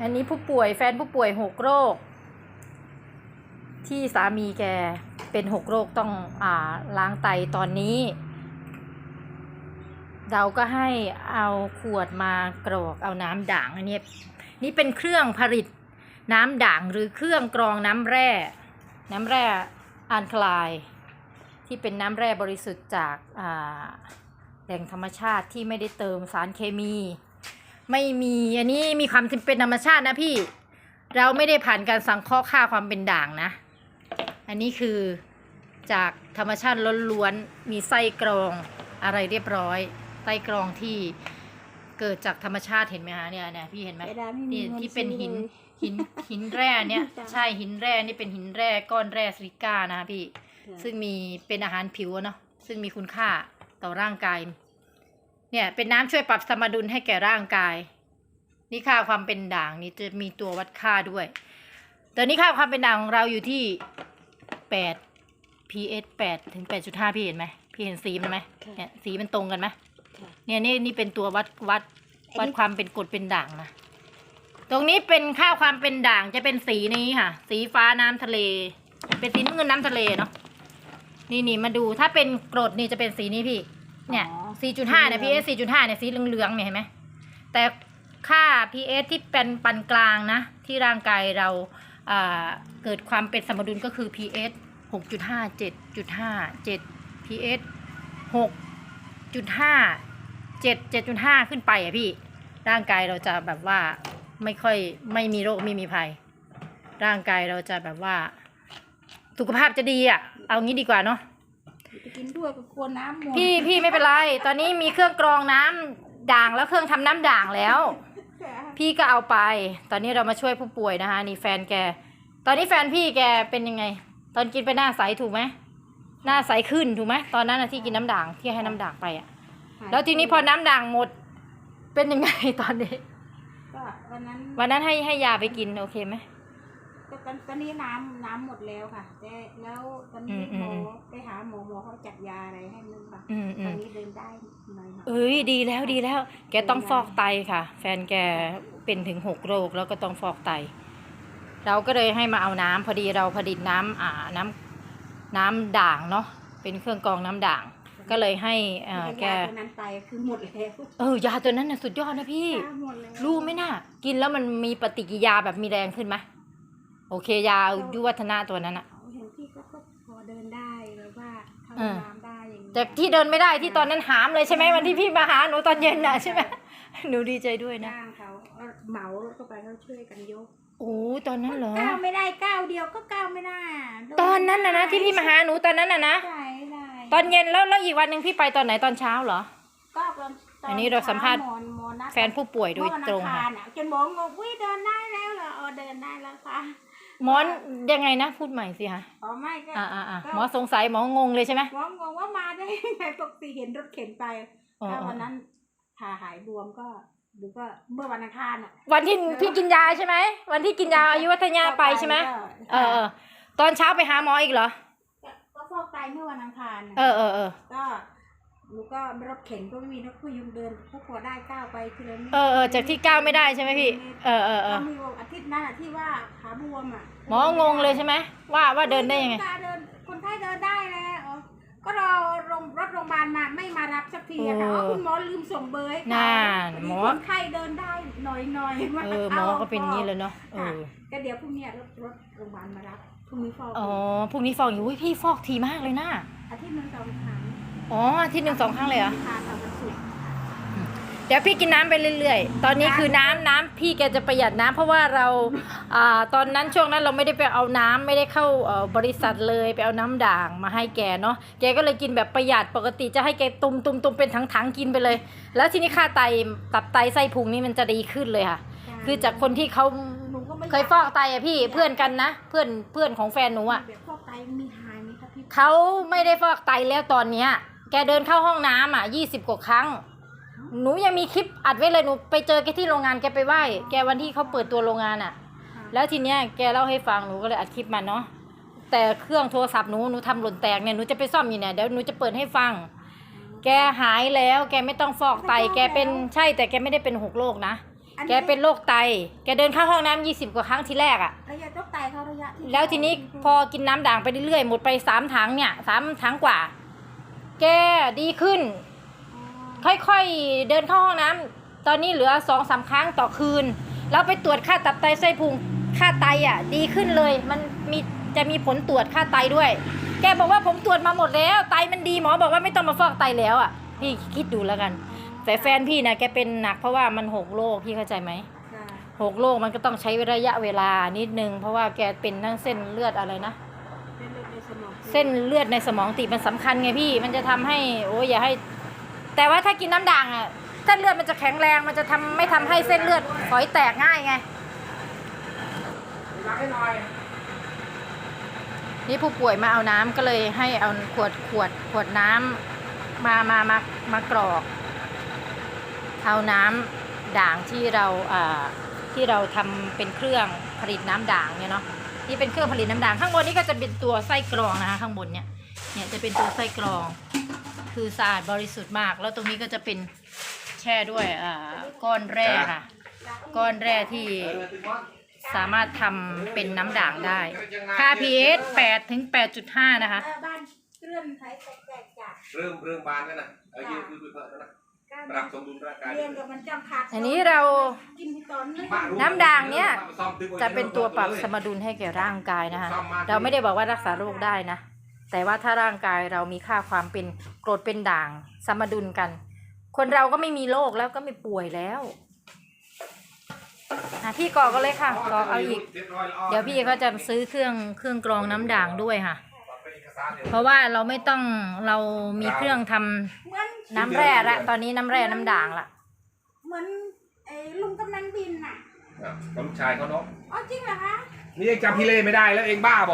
อันนี้ผู้ป่วยแฟนผู้ป่วยหกโรค ที่สามีแกเป็นหกโรคต้องอ่าล้างไตตอนนี้ เราก็ให้เอาขวดมากรอกเอาน้ำด่างอันนี้นี่เป็นเครื่องผลิตน้ำด่างหรือเครื่องกรองน้ำแร่ น้ำแร่อันคลาย ที่เป็นน้ำแร่บริสุทธิ์จากอ่าแหล่งธรรมชาติที่ไม่ได้เติมสารเคมี ไม่มีอันนี้มีความเป็นธรรมชาตินะพี่ เราไม่ได้ผ่านการสังเคราะห์ค่าความเป็นด่างนะ อันนี้คือจากธรรมชาติล้วนๆมีไส้กรองอะไรเรียบร้อยไส้กรองที่เกิดจากธรรมชาติเห็นไหมคะเนี่ยเนี่ยพี่เห็นไหมเสียดายไม่มีนี่เงินที่เป็นซื้อหินเลยหินหินแร่เนี่ยจ้ะใช่หินแร่นี่เป็นหินแร่ก้อนแร่ซิลิก้านะคะพี่ซึ่งมีเป็นอาหารผิวอะเนาะซึ่งมีคุณค่าต่อร่างกาย เนี่ยเป็นน้ำช่วยปรับสมดุลให้แก่ร่างกาย นี่ค่าความเป็นด่างนี่จะมีตัววัดค่าด้วยตอนนี้ค่าความเป็นด่างของเราอยู่ที่แปด pH แปดถึงแปดจุดห้าพี่เห็นไหมพี่เห็นสีมันไหมค่ะเนี่ยสีมันตรงกันไหมค่ะเนี่ยนี่นี่เป็นตัววัดวัดอันนี้วัดความเป็นกรดเป็นด่างนะตรงนี้เป็นค่าความเป็นด่างจะเป็นสีนี้ค่ะ สีฟ้าน้ำทะเล เป็นสีน้ำเงินน้ำทะเลเนาะนี่นี่มาดูถ้าเป็นกรดนี่จะเป็นสีนี้พี่ เนี่ยอ๋อสี่จุดห้าเนี่ยสีเหลือง pH สี่จุดห้าเนี่ยสีเหลืองๆเนี่ยเห็นไหมแต่ค่า pH ที่เป็นปานกลางนะ ที่ร่างกายเราอ่าเกิดความเป็นสมดุลก็คือ pH หกจุดห้าเจ็ดจุดห้าเจ็ด pH หกจุดห้าเจ็ดเจ็ดจุดห้าขึ้นไปอะพี่ ร่างกายเราจะแบบว่าไม่ค่อยไม่มีโรคไม่มีภัย ร่างกายเราจะแบบว่า สุขภาพจะดีอะ เอางี้ดีกว่าเนาะไป กินด้วยก็กลัวน้ำหมดพี่พี่ไม่เป็นไร ตอนนี้มีเครื่องกรองน้ำด่างแล้วเครื่องทำน้ำด่างแล้ว ค่ะพี่ก็เอาไป ตอนนี้เรามาช่วยผู้ป่วยนะคะนี่แฟนแก ตอนนี้แฟนพี่แกเป็นยังไง ตอนกินไปหน้าใสถูกไหมหน้าใสขึ้นถูกไหมตอนนั้นนะที่กินน้ำด่างที่ให้น้ำด่างไปอะแล้วทีนี้พอน้ำด่างหมด เป็นยังไงตอนนี้ ก็วันนั้นวันนั้นให้ให้ยาไปกินโอเคไหม ก็ตอนตอนนี้น้ำน้ำหมดแล้วค่ะ แต่แล้วตอนนี้อืมอืหมมอไปหาหมอหมอเขาจัดยาอะไรให้มึงค่ะ อืมอืตอนมนี้เดินได้หน่อยๆเอ้ยดีแล้วดีแล้ว แกต้องฟอกไตค่ะ แฟนแกเป็นถึงหกโรคแล้วก็ต้องฟอกไต เราก็เลยให้มาเอาน้ำพอดีเราผลิตน้ำอ่าน้ำน้ำด่างเนาะเป็นเครื่องกรองน้ำด่าง ก็เลยให้อ่าแก ยาตัวนั้นไปคือหมดแล้วเออยาตัวนั้นน่ะสุดยอดนะพี่ ยาหมดแล้วรู้ไหมน่ะ กินแล้วมันมีปฏิกิริยาแบบมีแรงขึ้นไหม โอเคยายุวัฒนะตัวนั้นอะเห็นพี่ก็ก็พอเดินได้แบบว่าเข้าเออน้ำได้อย่างนี้แต่ที่เดินไม่ได้ที่ตอนนั้นหามเลยใช่ไหมวันที่พี่มาหาหนูตอนเย็นน่ะใช่ไหมหนูดีใจด้วยนะจ้างเขาเอาเหมาเข้าไปเขาช่วยกันยกโอ้ตอนนั้นเหรอ ก้าวไม่ได้ก้าวเดียวก็ก้าวไม่ได้ะตอนนั้นน่ะนะที่พี่มาหาหนูตอนนั้นน่ะนะใช่ได้ตอนเย็นแล้วแล้วอีกวันหนึ่งพี่ไปตอนไหนตอนเช้าเหรอ ก็ตอนตอันนี้เราสัมภาษณ์ หอหมอนัดแฟนผู้ป่วยโดยตรงเมื่อวันอัค่ะคารน่ะจนหมองงวิเดินได้แล้วเหรอเออเดินได้แล้วค่ะ หมอนยังไงนะ พูดใหม่สิคะอ๋อไม่ก็อ่าอ่าอ่าก็หมอสงสัยหมองงเลยใช่ไหมหมองงว่ามาได้ยังไงปกติเห็นรถเข็นไปอ๋อถ้าอ๋อวันนั้นผ่าหายบวมก็หรือก็เมื่อวันอังคารอะวันที่พี่กินยาใช่ไหมวันที่กินยาอายุวัฒยาไปใช่ไหมก็เออเออตอนเช้าไปหาหมออีกเหรอก็ก็ฟอกไตเมื่อวันอังคารน่ะเออเออเออก็ หนูก็รถเข็นก็ไม่มีนกพยุงเดินก็พอได้ก้าวไปทีละนิดเออเออจากที่ก้าวไม่ได้ใช่ไหมพี่ เออเออเออก็มีวันอาทิตย์นั้นอะที่ว่าขาบวมอะหมองงเลยใช่ไหมว่าว่าเดินได้ยังไงม่กล้าเดินคนไข้เดินได้แล้วอ๋อก็รอโรงรถโรงพยาบาลมาไม่มารับสักทีอะค่ะเอออ๋อคุณหมอลืมส่งเบอร์ให้เขาน่าหมอคนไข้เดินได้หน่อยหน่อยๆมาเออหมอก็เป็นอย่างนี้เลยเนาะเอค่ะอก็เดี๋ยวพรุ่งนี้รถรถโรงพยาบาลมารับพรุ่งนี้ฟอกอ๋อพรุ่งนี้ฟอกอยู่อุ้ยพี่ฟอกทีมากเลยนะอาทิตย์หนึงสองครั้ง อ๋ออาที่หนึ่งสองครั้งเลยเหรอ ค่ะสองวันศุกร์ค่ะเดี๋ยวพี่กินน้ำไปเรื่อยๆ ตอนนี้คือน้ำน้ำพี่แกจะประหยัดน้ำเพราะว่าเราอ่าตอนนั้นช่วงนั้นเราไม่ได้ไปเอาน้ำไม่ได้เข้าเอ่อบริษัทเลยไปเอาน้ำด่างมาให้แกเนาะ แกก็เลยกินแบบประหยัดปกติจะให้แกตุมตุมตุมเป็นถังๆกินไปเลย แล้วทีนี้ค่าไตตับไตไส้พุงนี่มันจะดีขึ้นเลยค่ะ คือจากคนที่เขาหนูก็ไม่เคยฟอกไตอะพี่เพื่อนกันนะ เพื่อนเพื่อนของแฟนหนูอะแบบฟอกไตมีหายไหมคะพี่เขาไม่ได้ฟอกไตแล้วตอนเนี้ย แกเดินเข้าห้องน้ำอะยี่สิบกว่าครั้ง หนูยังมีคลิปอัดไว้เลยหนูไปเจอแกที่โรงงานแกไปไหว้ แกวันที่เขาเปิดตัวโรงงานอะค่ะ แล้วทีเนี้ยแกเล่าให้ฟังหนูก็เลยอัดคลิปมาเนาะแต่เครื่องโทรศัพท์หนูหนูทำหล่นแตกเนี่ยหนูจะไปซ่อมอยู่เนี่ยเดี๋ยวหนูจะเปิดให้ฟัง แกหายแล้วแกไม่ต้องฟอกไต แกเป็นใช่แต่แกไม่ได้เป็นหกโรคนะ อันนี้แกเป็นโรคไต แกเดินเข้าห้องน้ำยี่สิบกว่าครั้งทีแรกอะระยะต้องไตเขาระยะที่แล้วทีนี้พอกินน้ำด่างไปเรื่อยๆหมดไปสามถังเนี่ยสามถังกว่า แกดีขึ้นอ๋อค่อยๆเดินเข้าห้องน้ำตอนนี้เหลือสองสามครั้งต่อคืน แล้วไปตรวจค่าตับไตไส้พุงค่าไตอะ ดีขึ้นเลย มันมีจะมีผลตรวจค่าไตด้วย แกบอกว่าผมตรวจมาหมดแล้ว ไตมันดีหมอบอกว่าไม่ต้องมาฟอกไตแล้วอะ พี่คิดดูแล้วกัน แต่แฟนพี่นะแกเป็นหนักเพราะว่ามันหกโรคพี่เข้าใจไหม ค่ะหกโรคมันก็ต้องใช้ระยะเวลานิดนึง เพราะว่าแกเป็นทั้งเส้นเลือดอะไรนะ เส้นเลือดในสมองตีบมันสำคัญไงพี่ มันจะทำให้โอ้ยอย่าให้ แต่ว่าถ้ากินน้ำด่างอะเส้นเลือดมันจะแข็งแรง มันจะทำไม่ทำให้เส้นเลือดฝอยแตกง่ายไงยนี่ผู้ป่วยมาเอาน้ำก็เลยให้เอาขวดขวดขวดน้ำมามามามากรอก เอาน้ำด่างที่เราอ่าที่เราทำเป็นเครื่องผลิตน้ำด่างเนี่ยเนาะ นี่เป็นเครื่องผลิตน้ำด่างข้างบนนี่ก็จะเป็นตัวไส้กรองนะคะ ข้างบนเนี่ยเนี่ยจะเป็นตัวไส้กรอง คือสะอาดบริสุทธิ์มาก แล้วตรงนี้ก็จะเป็นแช่ด้วยอ่าก้อนแร่ค่ะ ก้อนแร่ที่สามารถทำเป็นน้ำด่างได้ ค่า pH 8ถึง 8.5 นะคะเออบ้านเคลื่อนไถแตกๆจาก เริ่มเริ่มบานกันนะเอายืนคือคือคือนะการ ปรับสมดุลร่างกายเรียนกับมันจำขาดอันนี้เรา กินที่ตอนนึงน้ำด่างเนี่ย จะเป็นตัวปรับสมดุลให้แก่ร่างกายนะคะ เราไม่ได้บอกว่ารักษาโรคได้นะ แต่ว่าถ้าร่างกายเรามีค่าความเป็นกรดเป็นด่างสมดุลกัน คนเราก็ไม่มีโรคแล้วก็ไม่ป่วยแล้วอะพี่กรอกก็เลยค่ะกรอกเอาอีก เดี๋ยวพี่เขาจะซื้อเครื่องเครื่องกรองน้ำด่างด้วยค่ะ เพราะว่าเราไม่ต้องเรามีเครื่องทำเหมือ นน้ำแร่ละตอนนี้น้ำแร่น้ำด่างละเหมือนไอ้ลุงกำนันบินน่ะลูกชายเขาเนาะ อ๋อจริงเหรอคะ นี่เองจำพี่เล่ไม่ได้แล้วเองบ้าบอ